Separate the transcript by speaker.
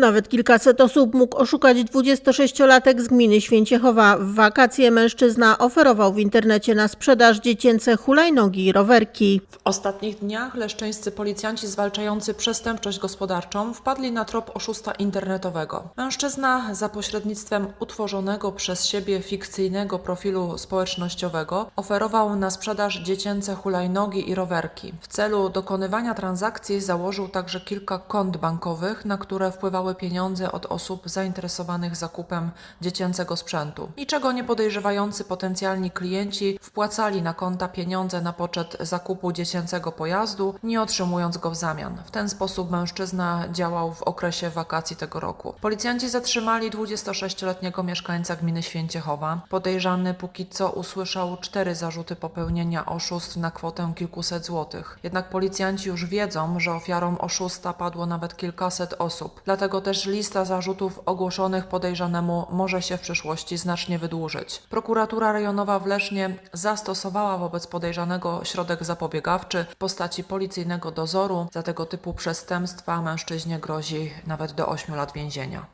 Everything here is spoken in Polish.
Speaker 1: Nawet kilkaset osób mógł oszukać 26-latek z gminy Święciechowa. W wakacje mężczyzna oferował w internecie na sprzedaż dziecięce hulajnogi i rowerki.
Speaker 2: W ostatnich dniach leszczyńscy policjanci zwalczający przestępczość gospodarczą wpadli na trop oszusta internetowego. Mężczyzna za pośrednictwem utworzonego przez siebie fikcyjnego profilu społecznościowego oferował na sprzedaż dziecięce hulajnogi i rowerki. W celu dokonywania transakcji założył także kilka kont bankowych, na które wpływały pieniądze od osób zainteresowanych zakupem dziecięcego sprzętu. Niczego nie podejrzewający potencjalni klienci wpłacali na konta pieniądze na poczet zakupu dziecięcego pojazdu, nie otrzymując go w zamian. W ten sposób mężczyzna działał w okresie wakacji tego roku. Policjanci zatrzymali 26-letniego mieszkańca gminy Święciechowa. Podejrzany póki co usłyszał cztery zarzuty popełnienia oszustw na kwotę kilkuset złotych. Jednak policjanci już wiedzą, że ofiarą oszusta padło nawet kilkaset osób. Dlatego też lista zarzutów ogłoszonych podejrzanemu może się w przyszłości znacznie wydłużyć. Prokuratura rejonowa w Lesznie zastosowała wobec podejrzanego środek zapobiegawczy w postaci policyjnego dozoru. Za tego typu przestępstwa mężczyźnie grozi nawet do 8 lat więzienia.